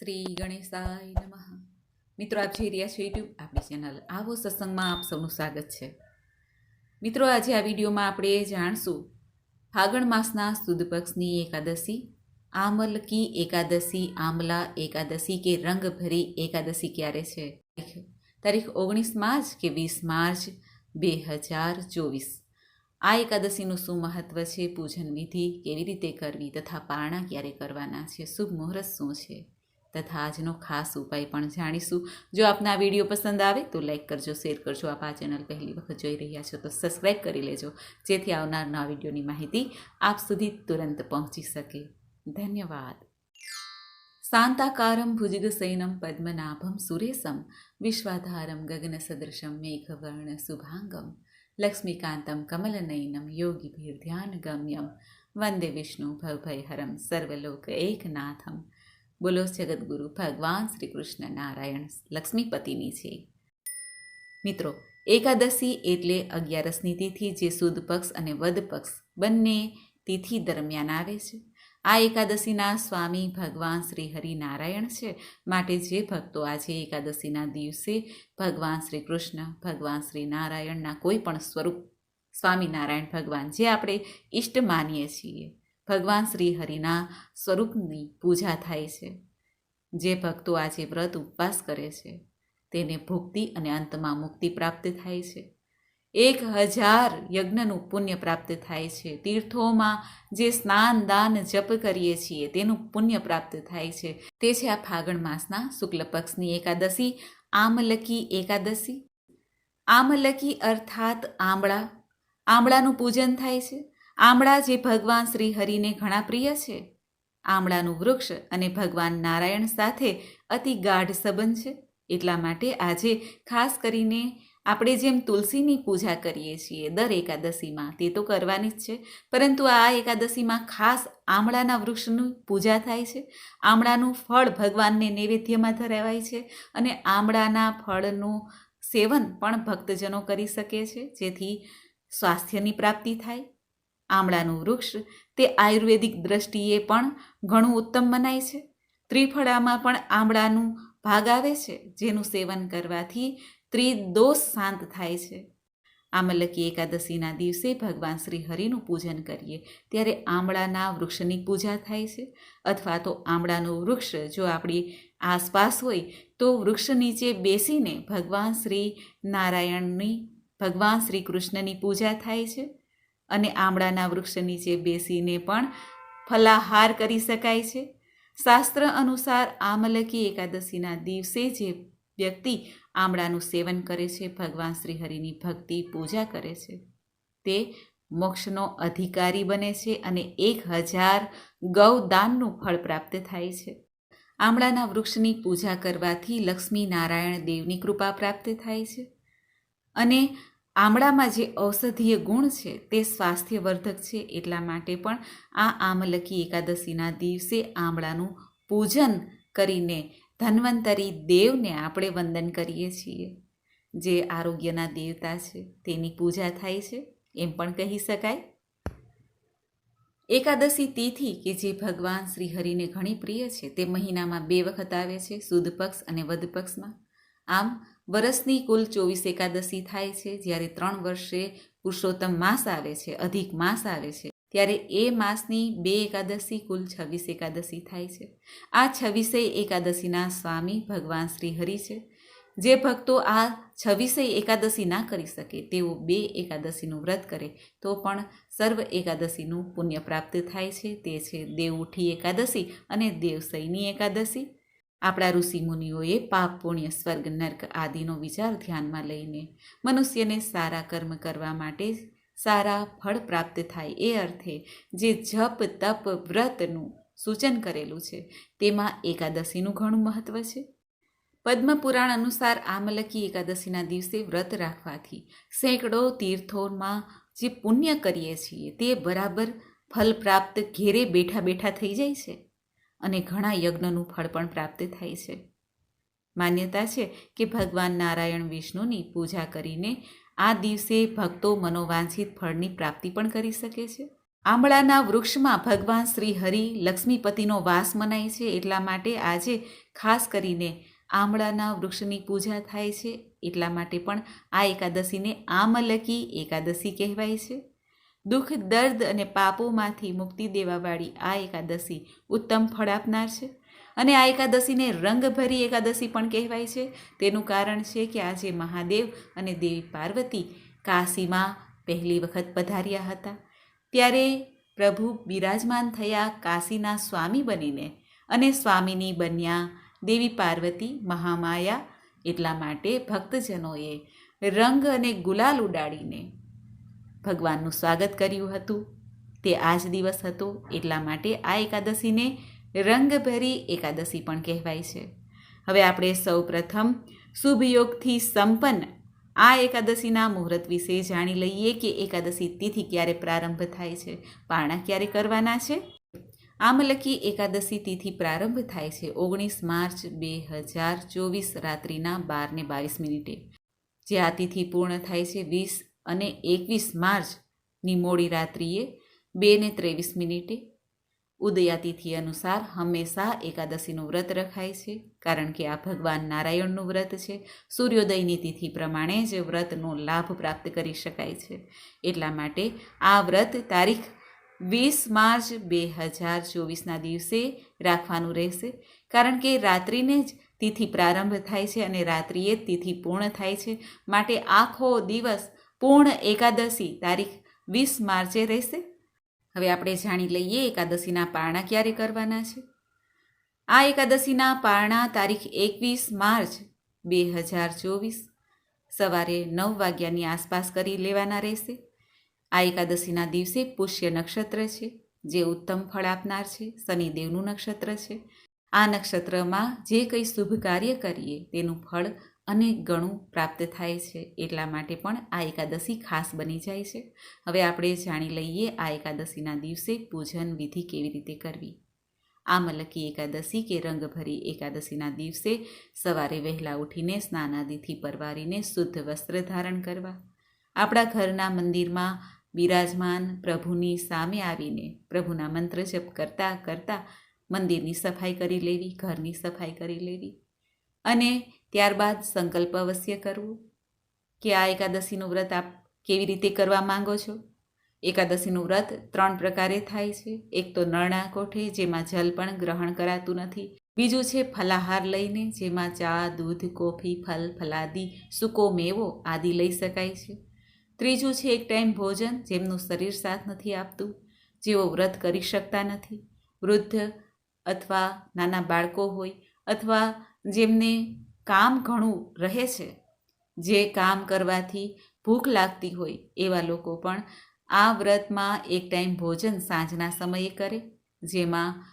શ્રી ગણેશાય નમઃ. મિત્રો, આપ જોઈ રહ્યા છો યુટ્યુબ આપણી ચેનલ આવો સત્સંગમાં આપ સૌનું સ્વાગત છે. મિત્રો, આજે આ વિડીયોમાં આપણે જાણશું, ફાગણ માસના સુદ પક્ષની એકાદશી આમલકી એકાદશી, આમલા એકાદશી કે રંગભરી એકાદશી ક્યારે છે? તારીખ ઓગણીસ માર્ચ કે વીસ માર્ચ બે હજાર ચોવીસ. આ એકાદશીનું શું મહત્વ છે? પૂજન વિધિ કેવી રીતે કરવી? તથા પારણા ક્યારે કરવાના છે? શુભ મુહૂર્ત શું છે? તથા આજનો ખાસ ઉપાય પણ જાણીશું. જો આપને આ વીડિયો પસંદ આવે તો લાઈક કરજો, શેર કરજો. આપ આ ચેનલ પહેલી વખત જોઈ રહ્યા છો તો સબસ્ક્રાઈબ કરી લેજો, જેથી આવનાર નવા વિડીયોની માહિતી આપ સુધી તુરંત પહોંચી શકે. ધન્યવાદ. શાંતાકારમ ભુજગસૈનમ પદ્મનાભમ સુરેશમ, વિશ્વાધારમ ગગનસદૃશમ મેઘવર્ણ શુભાંગમ, લક્ષ્મીકાંતમ કમલનયનમ યોગીભીર્ધ્યાન ગમ્યમ વંદે વિષ્ણુ ભવભયહરમ સર્વલોક એકનાથમ. બોલો, જગદગુરુ, ભગવાન શ્રી કૃષ્ણ નારાયણ, લક્ષ્મીપતિની છે. મિત્રો, એકાદશી એટલે અગિયારસની તિથિ જે સુદ પક્ષ અને વદ પક્ષ બંને તિથિ દરમિયાન આવે છે. આ એકાદશીના સ્વામી ભગવાન શ્રી હરિનારાયણ છે. માટે જે ભક્તો આજે એકાદશીના દિવસે ભગવાન શ્રી કૃષ્ણ ભગવાન શ્રી નારાયણના કોઈ પણ સ્વરૂપ સ્વામિનારાયણ ભગવાન જે આપણે ઈષ્ટ માનીએ છીએ. ભગવાન શ્રી હરિના સ્વરૂપની પૂજા થાય છે. જે ભક્તો આજે વ્રત ઉપવાસ કરે છે, તેને ભુક્તિ અને અંતમાં મુક્તિ પ્રાપ્ત થાય છે. એક હજાર યજ્ઞનું પુણ્ય પ્રાપ્ત થાય છે. તીર્થોમાં જે સ્નાન, દાન, જપ કરીએ છીએ, તેનું પુણ્ય પ્રાપ્ત થાય છે. તે છે આ ફાગણ માસના શુક્લ પક્ષની એકાદશી, આમલકી એકાદશી. આમલકી અર્થાત આંબળા આંબળાનું પૂજન થાય છે. આંબળા જે ભગવાન શ્રી હરિને ઘણા પ્રિય છે. આમળાનું વૃક્ષ અને ભગવાન નારાયણ સાથે અતિ ગાઢ સંબંધ છે. એટલા માટે આજે ખાસ કરીને આપણે જેમ તુલસીની પૂજા કરીએ છીએ, દર એકાદશીમાં તે તો કરવાની જ છે. પરંતુ આ એકાદશીમાં ખાસ આમળાના વૃક્ષની પૂજા થાય છે. આમળાનું ફળ ભગવાનને નૈવેદ્યમાં ધરાવાય છે અને આમળાના ફળનું સેવન પણ ભક્તજનો કરી શકે છે. જેથી સ્વાસ્થ્યની પ્રાપ્તિ થાય. આમળાનું વૃક્ષ, તે આયુર્વેદિક દ્રષ્ટિએ પણ ઘણું ઉત્તમ મનાય છે. ત્રિફળામાં પણ આમળાનું ભાગ આવે છે, જેનું સેવન કરવાથી ત્રિદોષ શાંત થાય છે. આમલકી એકાદશીના દિવસે ભગવાન શ્રી હરિનું પૂજન કરીએ, ત્યારે આમળાના વૃક્ષની પૂજા થાય છે. અથવા તો આમળાનું વૃક્ષ જો આપણી આસપાસ હોય, તો વૃક્ષ નીચે બેસીને ભગવાન શ્રી નારાયણની, ભગવાન શ્રી કૃષ્ણની પૂજા થાય છે. અને આમળાના વૃક્ષ નીચે બેસીને પણ ફલાહાર કરી શકાય છે. શાસ્ત્ર અનુસાર આમલકી એકાદશીના દિવસે જે વ્યક્તિ આમળાનું સેવન કરે છે, ભગવાન શ્રી હરિની ભક્તિ પૂજા કરે છે. તે મોક્ષનો અધિકારી બને છે અને એક હજાર ગૌદાનનું ફળ પ્રાપ્ત થાય છે. આમળાના વૃક્ષની પૂજા કરવાથી લક્ષ્મી નારાયણ દેવની કૃપા પ્રાપ્ત થાય છે. અને આમળામાં જે ઔષધીય ગુણ છે તે સ્વાસ્થ્યવર્ધક છે એટલા માટે પણ આ આમલકી એકાદશીના દિવસે આમળાનું પૂજન કરીને ધન્વંતરી દેવને આપણે વંદન કરીએ છીએ. જે આરોગ્યના દેવતા છે તેની પૂજા થાય છે, એમ પણ કહી શકાય. એકાદશી તિથિ કે જે ભગવાન શ્રી હરિને ઘણી પ્રિય છે તે મહિનામાં બે વખત આવે છે, સુદ પક્ષ અને વધ પક્ષમાં. આમ વરસની કુલ ચોવીસ એકાદશી થાય છે, જ્યારે ત્રણ વર્ષે પુરુષોત્તમ માસ આવે છે, અધિક માસ આવે છે, ત્યારે એ માસની બે એકાદશી કુલ છવ્વીસ એકાદશી થાય છે. આ છવ્વીસે એકાદશીના સ્વામી ભગવાન શ્રી હરિ છે. જે ભક્તો આ છવ્વીસે એકાદશી ના કરી શકે, તેઓ બે એકાદશીનું વ્રત કરે, તો પણ સર્વ એકાદશીનું પુણ્ય પ્રાપ્ત થાય છે. તે છે દેવઉઠી એકાદશી અને દેવસઈની એકાદશી. આપણા ઋષિમુનિઓએ પાપ, પુણ્ય, સ્વર્ગ, નર્ક આદિનો વિચાર ધ્યાનમાં લઈને મનુષ્યને સારા કર્મ કરવા માટે સારા ફળ પ્રાપ્ત થાય એ અર્થે જે જપ, તપ, વ્રતનું સૂચન કરેલું છે, તેમાં એકાદશીનું ઘણું મહત્વ છે. પદ્મપુરાણ અનુસાર આમલકી એકાદશીના દિવસે વ્રત રાખવાથી સેંકડો તીર્થોમાં જે પુણ્ય કરીએ છીએ તે બરાબર ફલ પ્રાપ્ત ઘેરે બેઠા બેઠા થઈ જાય છે. અને ઘણા યજ્ઞનું ફળ પણ પ્રાપ્ત થાય છે. માન્યતા છે કે ભગવાન નારાયણ વિષ્ણુની પૂજા કરીને આ દિવસે ભક્તો મનોવાંછિત ફળની પ્રાપ્તિ પણ કરી શકે છે. આંબળાના વૃક્ષમાં ભગવાન શ્રી હરિ લક્ષ્મીપતિનો વાસ મનાય છે એટલા માટે આજે ખાસ કરીને આંબળાના વૃક્ષની પૂજા થાય છે એટલા માટે પણ આ એકાદશીને આમલકી એકાદશી કહેવાય છે. દુઃખ, દર્દ અને પાપોમાંથી મુક્તિ દેવાવાળી આ એકાદશી ઉત્તમ ફળ આપનાર છે. અને આ એકાદશીને રંગભરી એકાદશી પણ કહેવાય છે. તેનું કારણ છે કે આજે મહાદેવ અને દેવી પાર્વતી કાશીમાં પહેલી વખત પધાર્યા હતા. ત્યારે પ્રભુ બિરાજમાન થયા કાશીના સ્વામી બનીને અને સ્વામીની બન્યા દેવી પાર્વતી, મહામાયા એટલા માટે ભક્તજનોએ રંગ અને ગુલાલ ઉડાડીને ભગવાનનું સ્વાગત કર્યું હતું. તે આ જ દિવસ હતો, એટલા માટે આ એકાદશીને રંગભરી એકાદશી પણ કહેવાય છે. હવે આપણે સૌ પ્રથમ શુભયોગથી સંપન્ન આ એકાદશીના મુહૂર્ત વિશે જાણી લઈએ કે એકાદશી તિથિ ક્યારે પ્રારંભ થાય છે, પારણા ક્યારે કરવાના છે? આમલકી એકાદશી તિથિ પ્રારંભ થાય છે ઓગણીસ માર્ચ બે હજાર ચોવીસ રાત્રિના બારને બાવીસ મિનિટે. જે આ તિથિ પૂર્ણ થાય છે વીસ અને એકવીસ માર્ચની મોડી રાત્રિએ બે ને ત્રેવીસ મિનિટે ઉદયાતિથિ અનુસાર હંમેશા એકાદશીનું વ્રત રખાય છે, કારણ કે આ ભગવાન નારાયણનું વ્રત છે. સૂર્યોદયની તિથિ પ્રમાણે જ વ્રતનો લાભ પ્રાપ્ત કરી શકાય છે. એટલા માટે આ વ્રત તારીખ વીસ માર્ચ બે હજાર ચોવીસના દિવસે રાખવાનું રહેશે, કારણ કે રાત્રિને જ તિથિ પ્રારંભ થાય છે અને રાત્રિએ તિથિ પૂર્ણ થાય છે. માટે આખો દિવસ પૂર્ણ એકાદશી તારીખ વીસ માર્ચે રહેશે. હવે આપણે જાણી લઈએ એકાદશીના પારણા ક્યારે કરવાના છે. આ એકાદશીના પારણા તારીખ એકવીસ માર્ચ બે હજાર ચોવીસ સવારે નવ વાગ્યાની આસપાસ કરી લેવાના રહેશે. આ એકાદશીના દિવસે પુષ્ય નક્ષત્ર છે, જે ઉત્તમ ફળ આપનાર છે, શનિદેવનું નક્ષત્ર છે. આ નક્ષત્રમાં જે કંઈ શુભ કાર્ય કરીએ તેનું ફળ અનેક ગણું પ્રાપ્ત થાય છે એટલા માટે પણ આ એકાદશી ખાસ બની જાય છે. હવે આપણે જાણી લઈએ આ એકાદશીના દિવસે પૂજન વિધિ કેવી રીતે કરવી. આ મલકી એકાદશી કે રંગભરી એકાદશીના દિવસે સવારે વહેલા ઉઠીને સ્નાનાદિથી પરવારીને શુદ્ધ વસ્ત્ર ધારણ કરવા. આપણા ઘરના મંદિરમાં બિરાજમાન પ્રભુની સામે આવીને પ્રભુના મંત્ર જપ કરતાં કરતાં મંદિરની સફાઈ કરી લેવી, ઘરની સફાઈ કરી લેવી. અને ત્યારબાદ સંકલ્પ અવશ્ય કરવો કે આ એકાદશીનું વ્રત આપ કેવી રીતે કરવા માંગો છો? એકાદશીનું વ્રત ત્રણ પ્રકારે થાય છે. એક તો નરણા કોઠે જેમાં જલ પણ ગ્રહણ કરાતું નથી. બીજું છે ફલાહાર લઈને, જેમાં ચા, દૂધ, કોફી, ફલ, ફલાદી, સૂકો મેવો આદિ લઈ શકાય છે. ત્રીજું છે એક ટાઈમ ભોજન, જેમનું શરીર સાથ નથી આપતું, જેઓ વ્રત કરી શકતા નથી. વૃદ્ધ અથવા નાના બાળકો હોય અથવા જેમને કામ ઘણું રહે છે. જે કામ કરવાથી ભૂખ લાગતી હોય એવા લોકો પણ આ વ્રતમાં એક ટાઈમ ભોજન સાંજના સમયે કરે, જેમાં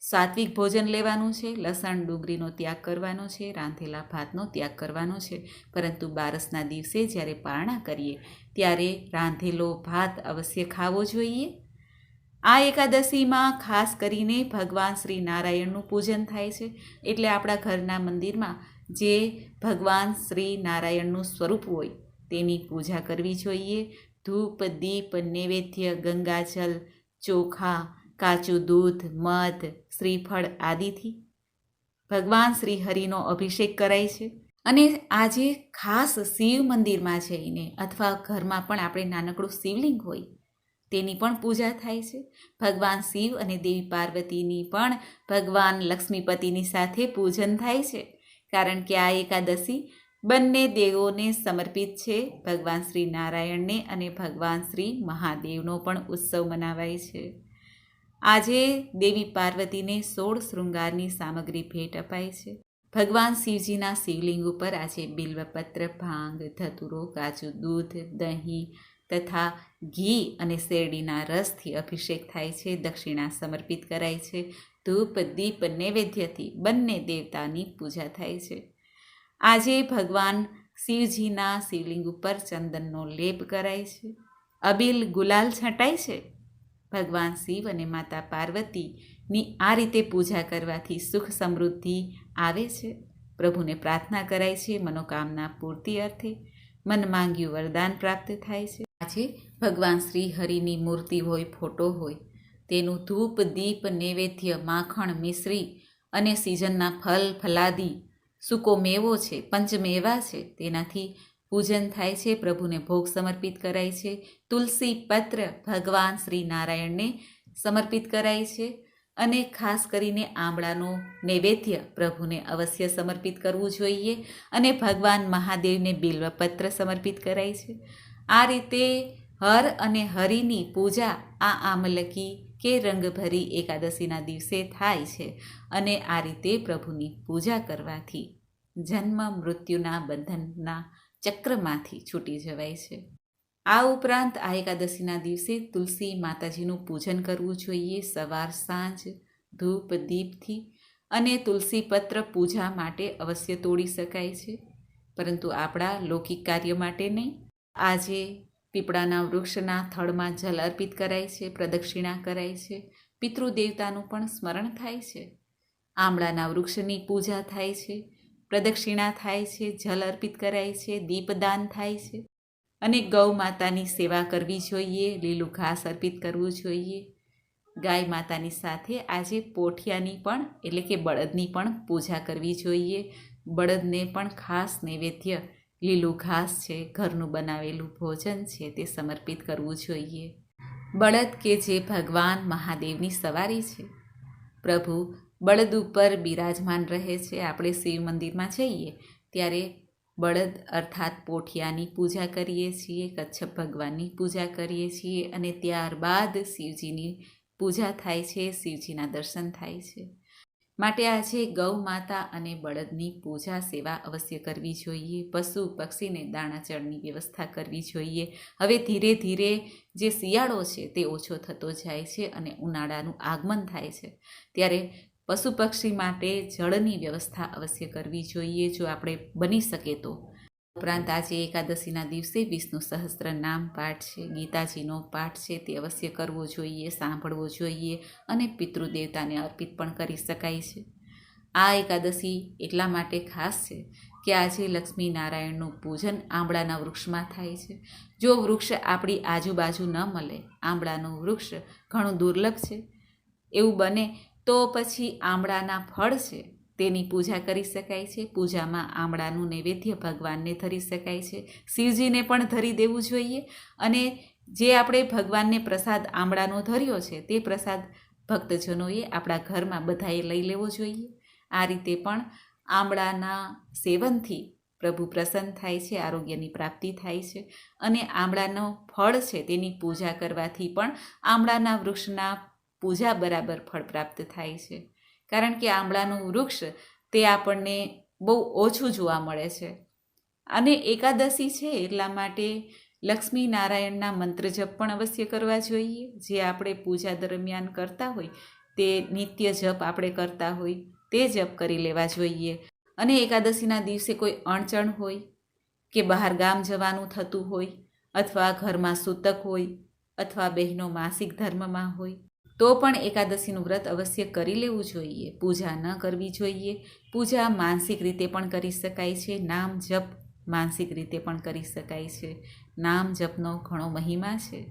સાત્વિક ભોજન લેવાનું છે, લસણ, ડુંગળીનો ત્યાગ કરવાનો છે, રાંધેલા ભાતનો ત્યાગ કરવાનો છે. પરંતુ બારસના દિવસે જ્યારે પારણા કરીએ, ત્યારે રાંધેલો ભાત અવશ્ય ખાવો જોઈએ. આ એકાદશીમાં ખાસ કરીને ભગવાન શ્રી નારાયણનું પૂજન થાય છે. એટલે આપણા ઘરના મંદિરમાં જે ભગવાન શ્રી નારાયણનું સ્વરૂપ હોય તેની પૂજા કરવી જોઈએ. ધૂપ, દીપ, નૈવેદ્ય ગંગાજલ ચોખા, કાચું દૂધ, મધ, શ્રીફળ આદિથી ભગવાન શ્રી હરિનો અભિષેક કરાય છે. અને આજે ખાસ શિવ મંદિરમાં જઈને અથવા ઘરમાં પણ આપણે નાનકડું શિવલિંગ હોય તેની પણ પૂજા થાય છે. ભગવાન શિવ અને દેવી પાર્વતીની પણ ભગવાન લક્ષ્મીપતિની સાથે પૂજન થાય છે. કારણ કે આ એકાદશી બંને દેવોને સમર્પિત છે. ભગવાન શ્રી નારાયણને અને ભગવાન શ્રી મહાદેવનો પણ ઉત્સવ મનાવાય છે. આજે દેવી પાર્વતીને સોળ શૃંગારની સામગ્રી ભેટ અપાય છે. ભગવાન શિવજીના શિવલિંગ ઉપર આજે બિલ્વપત્ર, ભાંગ, ધતુરો, કાજુ, દૂધ, દહીં તથા ઘી અને શેરડીના રસથી અભિષેક થાય છે, દક્ષિણા સમર્પિત કરાય છે, ધૂપ, દીપ, નૈવેદ્યથી બંને દેવતાની પૂજા થાય છે. આજે ભગવાન શિવજીના શિવલિંગ ઉપર ચંદનનો લેપ કરાય છે. અબિલ ગુલાલ છંટાય છે? ભગવાન શિવ અને માતા પાર્વતીની આ રીતે પૂજા કરવાથી સુખ સમૃદ્ધિ આવે છે. પ્રભુને પ્રાર્થના કરાય છે, મનોકામના પૂર્તિ અર્થે મન માંગ્યું વરદાન પ્રાપ્ત થાય છે. આજે ભગવાન શ્રી હરિની મૂર્તિ હોય, ફોટો હોય. તેનું ધૂપ, દીપ, નૈવેદ્ય, માખણ, મિશ્રી અને સિઝનના ફલ, ફલાદી, સૂકો મેવો છે, પંચમેવા છે. તેનાથી પૂજન થાય છે, પ્રભુને ભોગ સમર્પિત કરાય છે. તુલસી પત્ર ભગવાન શ્રી નારાયણને સમર્પિત કરાય છે અને ખાસ કરીને આંબળાનો નૈવેદ્ય પ્રભુને અવશ્ય સમર્પિત કરવું જોઈએ અને ભગવાન મહાદેવને બિલ્વપત્ર સમર્પિત કરાય છે. આ રીતે હર અને હરિની પૂજા આ આમલકી કે રંગભરી એકાદશીના દિવસે થાય છે અને આ રીતે પ્રભુની પૂજા કરવાથી જન્મ મૃત્યુના બંધનના ચક્રમાંથી છૂટી જવાય છે. આ ઉપરાંત આ એકાદશીના દિવસે તુલસી માતાજીનું પૂજન કરવું જોઈએ સવાર સાંજ, ધૂપ, દીપથી અને તુલસી પત્ર પૂજા માટે અવશ્ય તોડી શકાય છે. પરંતુ આપણા લૌકિક કાર્ય માટે નહીં. આજે પીપળાના વૃક્ષના થળમાં જલ અર્પિત કરાય છે, પ્રદક્ષિણા કરાય છે, પિતૃદેવતાનું પણ સ્મરણ થાય છે. આમળાના વૃક્ષની પૂજા થાય છે, પ્રદક્ષિણા થાય છે, જલ અર્પિત કરાય છે, દીપદાન થાય છે અને ગૌ માતાની સેવા કરવી જોઈએ, લીલું ઘાસ અર્પિત કરવું જોઈએ. ગાય માતાની સાથે આજે પોઠિયાની પણ, એટલે કે બળદની પણ પૂજા કરવી જોઈએ. બળદને પણ ખાસ નૈવેદ્ય લીલું ઘાસ છે, ઘરનું બનાવેલું ભોજન છે, તે સમર્પિત કરવું જોઈએ. બળદ કે જે ભગવાન મહાદેવની સવારી છે. પ્રભુ, બળદ ઉપર બિરાજમાન રહે છે. આપણે શિવ મંદિરમાં જઈએ, ત્યારે બળદ અર્થાત પોઠિયાની પૂજા કરીએ છીએ કચ્છપ ભગવાનની પૂજા કરીએ છીએ અને ત્યારબાદ શિવજીની પૂજા થાય છે, શિવજીના દર્શન થાય છે. માટે આજે ગૌ માતા અને બળદની પૂજા સેવા અવશ્ય કરવી જોઈએ. પશુ પક્ષીને દાણાચળની વ્યવસ્થા કરવી જોઈએ. હવે ધીરે ધીરે જે શિયાળો છે તે ઓછો થતો જાય છે અને ઉનાળાનું આગમન થાય છે. ત્યારે પશુ પક્ષી માટે જળની વ્યવસ્થા અવશ્ય કરવી જોઈએ. જો આપણે બની શકે તો ઉપરાંત આજે એકાદશીના દિવસે વિષ્ણુ સહસ્ત્ર નામ પાઠ છે, ગીતાજીનો પાઠ છે, તે અવશ્ય કરવો જોઈએ, સાંભળવો જોઈએ અને પિતૃદેવતાને અર્પિત પણ કરી શકાય છે. આ એકાદશી એટલા માટે ખાસ છે કે આજે લક્ષ્મી નારાયણનું પૂજન આંબળાના વૃક્ષમાં થાય છે. જો વૃક્ષ આપણી આજુબાજુ ન મળે, આંબળાનું વૃક્ષ ઘણું દુર્લભ છે. એવું બને તો પછી આમળાના ફળ છે તેની પૂજા કરી શકાય છે. પૂજામાં આમળાનું નૈવેદ્ય ભગવાનને ધરી શકાય છે. શિવજીને પણ ધરી દેવું જોઈએ. અને જે આપણે ભગવાનને પ્રસાદ આમળાનો ધર્યો છે, તે પ્રસાદ ભક્તજનોએ આપણા ઘરમાં બધાએ લઈ લેવો જોઈએ. આ રીતે પણ આમળાના સેવનથી પ્રભુ પ્રસન્ન થાય છે, આરોગ્યની પ્રાપ્તિ થાય છે. અને આમળાનો ફળ છે, તેની પૂજા કરવાથી પણ આમળાના વૃક્ષના પૂજા બરાબર ફળ પ્રાપ્ત થાય છે. કારણ કે આંબળાનું વૃક્ષ તે આપણને બહુ ઓછું જોવા મળે છે. અને એકાદશી છે એટલા માટે લક્ષ્મી નારાયણના મંત્ર જપ પણ અવશ્ય કરવા જોઈએ. જે આપણે પૂજા દરમિયાન કરતા હોય, તે નિત્ય જપ આપણે કરતા હોય, તે જપ કરી લેવા જોઈએ. અને એકાદશીના દિવસે કોઈ અણચણ હોય, કે બહાર ગામ જવાનું થતું હોય, અથવા ઘરમાં સૂતક હોય, અથવા બહેનો માસિક ધર્મમાં હોય તો પણ એકાદશીનું વ્રત અવશ્ય કરી લેવું જોઈએ. પૂજા ન કરવી જોઈએ. પૂજા માનસિક રીતે પણ કરી શકાય છે. નામ જપ માનસિક રીતે પણ કરી શકાય છે. નામ જપનો ઘણો મહિમા છે.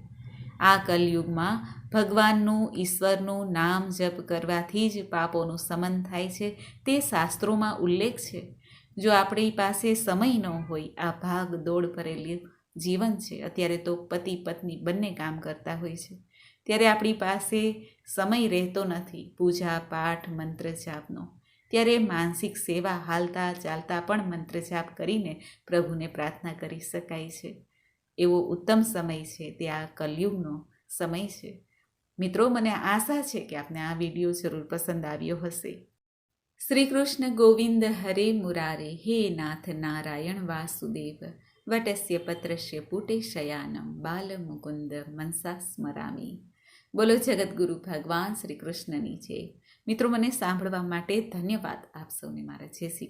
આ કલયુગમાં ભગવાનનું, ઈશ્વરનું નામ જપ કરવાથી જ પાપોનું સમન થાય છે. તે શાસ્ત્રોમાં ઉલ્લેખ છે. જો આપણી પાસે સમય ન હોય, આ ભાગ દોડ ભરેલી જીવન છે. અત્યારે તો પતિ પત્ની બંને કામ કરતા હોય છે. ત્યારે આપણી પાસે સમય રહેતો નથી, પૂજા, પાઠ, મંત્ર જાપનો. ત્યારે માનસિક સેવા હાલતા ચાલતા પણ મંત્ર જાપ કરીને પ્રભુને પ્રાર્થના કરી શકાય છે. એવો ઉત્તમ સમય છે, તે આ કલયુગનો સમય છે. મિત્રો, મને આશા છે કે આપને આ વીડિયો જરૂર પસંદ આવ્યો હશે. શ્રી કૃષ્ણ ગોવિંદ હરે મુરારે, હે નાથ નારાયણ વાસુદેવ. વટસ્ય પત્રસ્ય પુટે શયાનમ, બાલ મુકુંદ મનસા સ્મરામી. બોલો જગતગુરુ ભગવાન શ્રી કૃષ્ણની જય. મિત્રો, મને સાંભળવા માટે ધન્યવાદ આપ સૌને મારા જય શ્રી